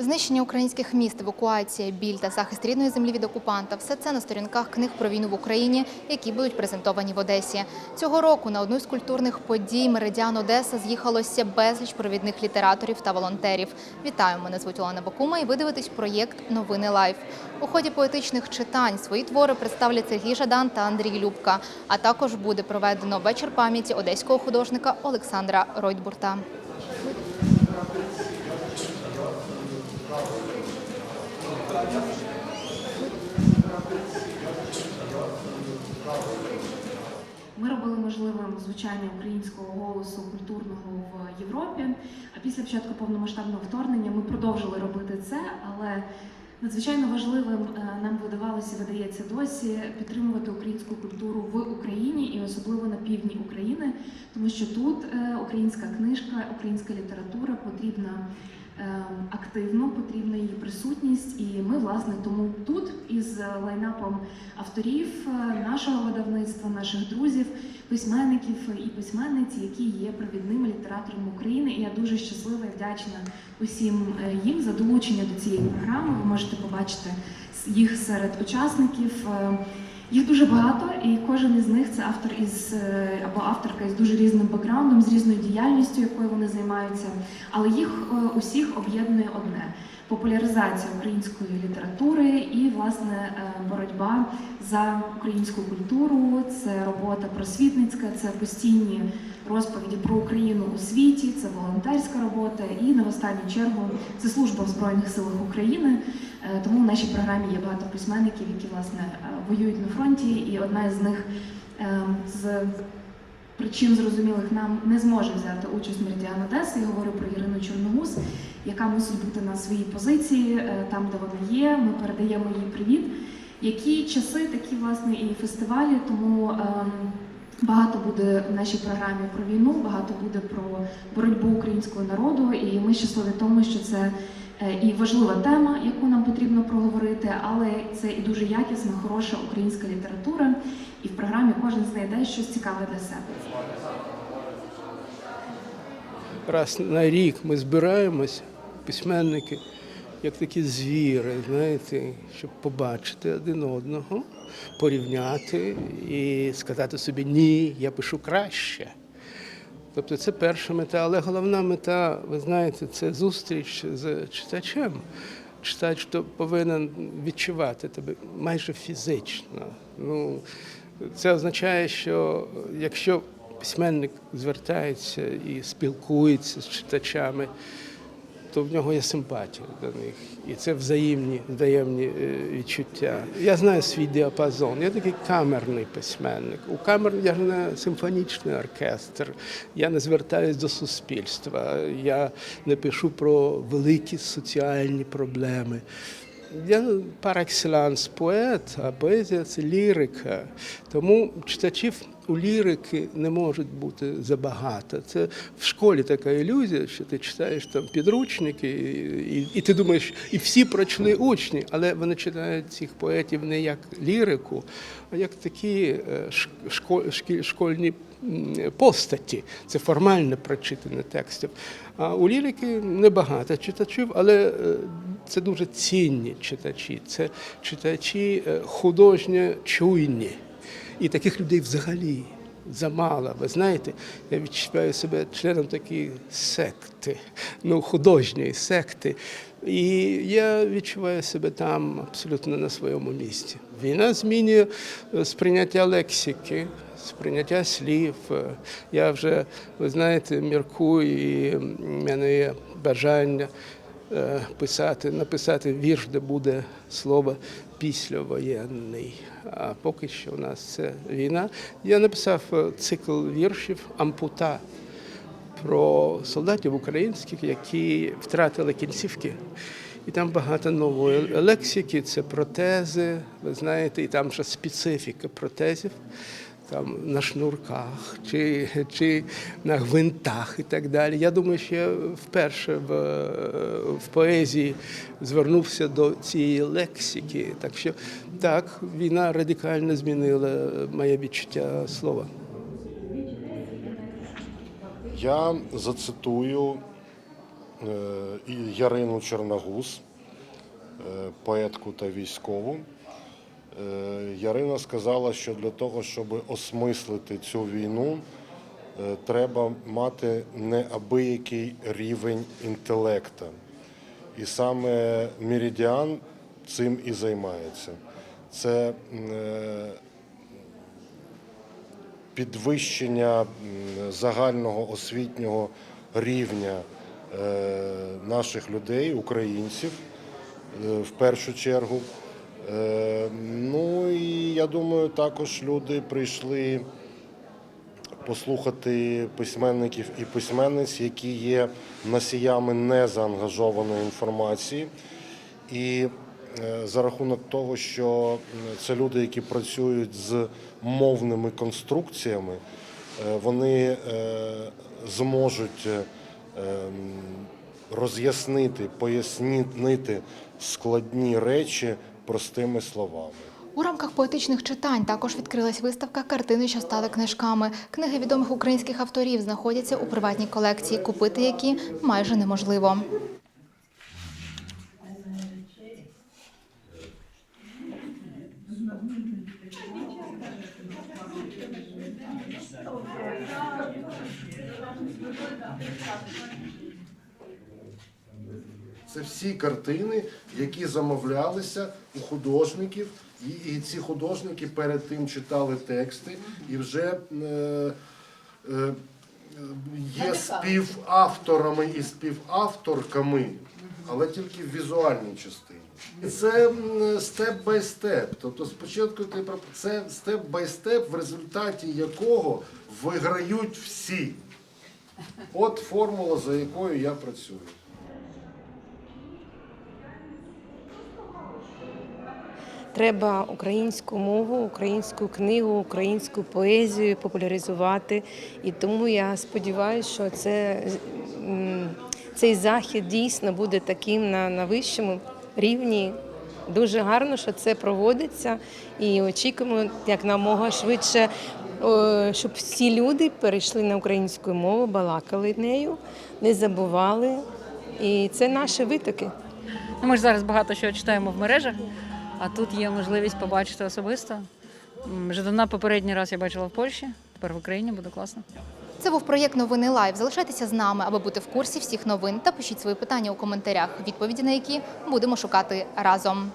Знищення українських міст, евакуація, біль та захист рідної землі від окупанта все це на сторінках книг про війну в Україні, які будуть презентовані в Одесі. Цього року на одну з культурних подій Меридіан Одеса з'їхалося безліч провідних літераторів та волонтерів. Вітаю! Мене звуть Олена Бакума, і ви дивитесь проєкт Новини Лайф. У ході поетичних читань свої твори представлять Сергій Жадан та Андрій Любка. А також буде проведено вечір пам'яті одеського художника Олександра Ройтбурта. Ми робили можливим звучання українського голосу культурного в Європі. А після початку повномасштабного вторгнення ми продовжили робити це, але надзвичайно важливим е, нам видавалося, видається досі підтримувати українську культуру в Україні і особливо на півдні України, тому що тут е, українська книжка, українська література потрібна. Е, Активно потрібна її присутність, і ми власне тому тут із лайнапом авторів е, нашого видавництва, наших друзів, письменників і письменниць, які є провідними літераторами України. І я дуже щаслива і вдячна усім е, їм за долучення до цієї програми. Ви можете побачити їх серед учасників. Їх дуже багато, і кожен із них це автор із е, або авторка із дуже різним бекграундом, з різною діяльністю, якою вони займаються. Але їх е, усіх об'єднує одне популяризація української літератури і власне е, боротьба за українську культуру. Це робота просвітницька, це постійні розповіді про Україну у світі, це волонтерська робота, і в останню чергу це служба в збройних силах України. Е, Тому в нашій програмі є багато письменників, які власне е, воюють на фронті, і одна з них е, з причин зрозумілих нам не зможе взяти участь Меридіан Одеси. Я говорю про Ірину Чорногуз, яка мусить бути на своїй позиції е, там, де вона є. Ми передаємо їй привіт. Які часи, такі власне і фестивалі, тому. ем, Багато буде в нашій програмі про війну, багато буде про боротьбу українського народу, і ми щасливі тому, що це і важлива тема, яку нам потрібно проговорити, але це і дуже якісна, хороша українська література. І в програмі кожен знайде щось цікаве для себе. раз на рік ми збираємось, письменники, як такі звіри, знаєте, щоб побачити один одного, порівняти і сказати собі ні, я пишу краще. Тобто це перша мета, але головна мета, ви знаєте, це зустріч з читачем. Читач повинен відчувати тебе майже фізично. Ну, це означає, що якщо письменник звертається і спілкується з читачами, то в нього є симпатія до них. І це взаємні, взаємні е, відчуття. Я знаю свій діапазон. Я такий камерний письменник. У камер я ж не симфонічний оркестр. Я не звертаюсь до суспільства. Я не пишу про великі соціальні проблеми. Я пар екселанс поет, а поезія це лірика. Тому читачів у лірики не може бути забагато. Це в школі така ілюзія, що ти читаєш там підручники, і, і, ти думаєш, і всі прочли учні, але вони читають цих поетів не як лірику, а як такі е, ш- школьні постаті. Це формальне прочитане текстів. А у лірики небагато читачів, але е, це дуже цінні читачі. Це читачі е, художньо чуйні. І таких людей взагалі замало. Ви знаєте, я відчуваю себе членом такої секти, ну художньої секти. І я відчуваю себе там абсолютно на своєму місці. Війна змінює е, сприйняття лексики, сприйняття слів. Е, Я вже, ви знаєте, міркую, і в мене є бажання е, писати, написати вірш, де буде слово післявоєнний. А поки що у нас це війна. Я написав е, цикл віршів Ампута про солдатів українських, які втратили кінцівки. І там багато нової лексики, це протези, ви знаєте, і там вже специфіка протезів. Там на шнурках чи, чи на гвинтах і так далі. Я думаю, що я вперше в, в поезії звернувся до цієї лексики. Так що так, війна радикально змінила моє відчуття слова. Я зацитую е, Ярину Черногуз, е, поетку та військову. Е, Ярина сказала, що для того, щоб осмислити цю війну, е, треба мати неабиякий рівень інтелекту. І саме Меридіан цим і займається. Це е, підвищення загального освітнього рівня наших людей, українців, в першу чергу. Е, Ну і я думаю, також люди прийшли послухати письменників і письменниць, які є носіями незаангажованої інформації. І е, за рахунок того, що це люди, які працюють з мовними конструкціями, е, вони зможуть роз'яснити, пояснити складні речі простими словами. У рамках поетичних читань також відкрилась виставка картини, що стали книжками. Книги відомих українських авторів знаходяться у приватній колекції, купити які майже неможливо. Це всі картини, які замовлялися у художників, і, і ці художники перед тим читали тексти і вже е, е, є співавторами і співавторками, але тільки в візуальній частині. І Це степ бай степ. Тобто спочатку ти це степ бай степ, в результаті якого виграють всі. От формула, за якою я працюю. Треба українську мову, українську книгу, українську поезію популяризувати. І тому я сподіваюся, що це, цей захід дійсно буде таким на, на вищому рівні. Дуже гарно, що це проводиться, і очікуємо як намога швидше, щоб всі люди перейшли на українську мову, балакали нею, не забували. І це наші витоки. Ну, ми ж зараз багато що читаємо в мережах, а тут є можливість побачити особисто. Жидана попередній раз я бачила в Польщі, тепер в Україні буде класно. Це був проєкт Новини Лайв. Залишайтеся з нами, аби бути в курсі всіх новин та пишіть свої питання у коментарях, відповіді на які будемо шукати разом.